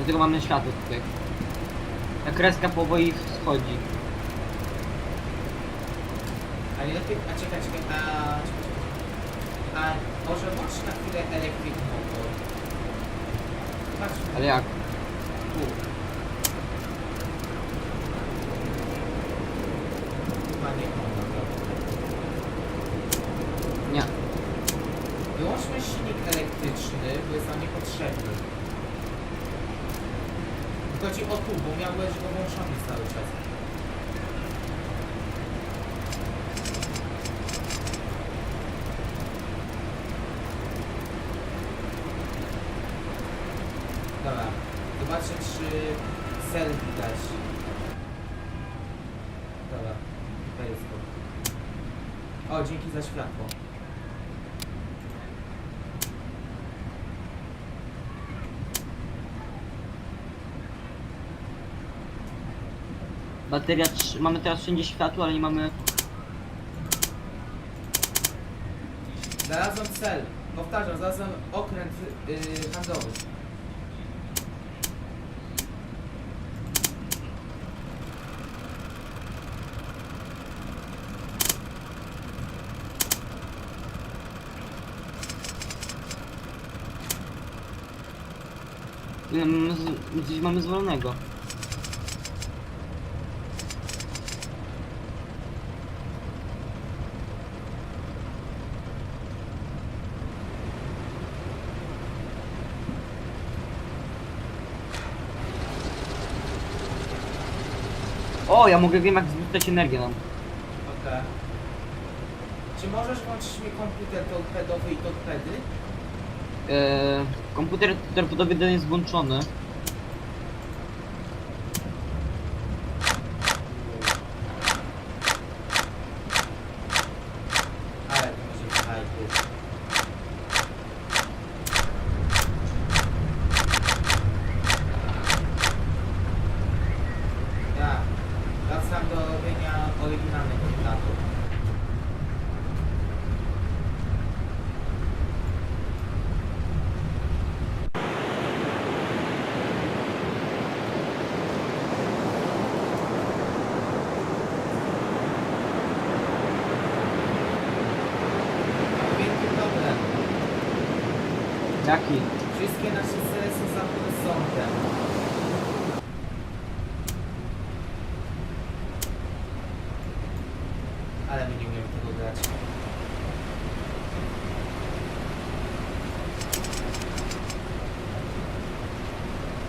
Dlatego mamy światło tutaj. Ta kreska powoli schodzi. A nie lepiej, a czekaj, czekaj, a... A może włącz na chwilę elektryk motor. Patrz, Ale jak? tu. Chyba nie pomoże. Nie. Wyłączmy silnik elektryczny, bo jest nam niepotrzebny. Chodzi o tu, bo miałeś go włączony cały czas. Dobra, zobaczę czy cel widać. Dobra, tutaj jest to. O, dzięki za światło. Bateria, trz- mamy teraz wszędzie światło, ale nie mamy... Znalazłem cel. Powtarzam, znalazłem okręt yy, handlowy. Mamy, z- mamy zwolonego. O, ja mogę wiem jak zbudować energię nam. Okej. Czy możesz włączyć mi komputer torpedowy i torpedy? Eee, komputer torpedowy jeden jest włączony. Jaki? Wszystkie nasze CS są za horyzontem. Alam niyo yung mga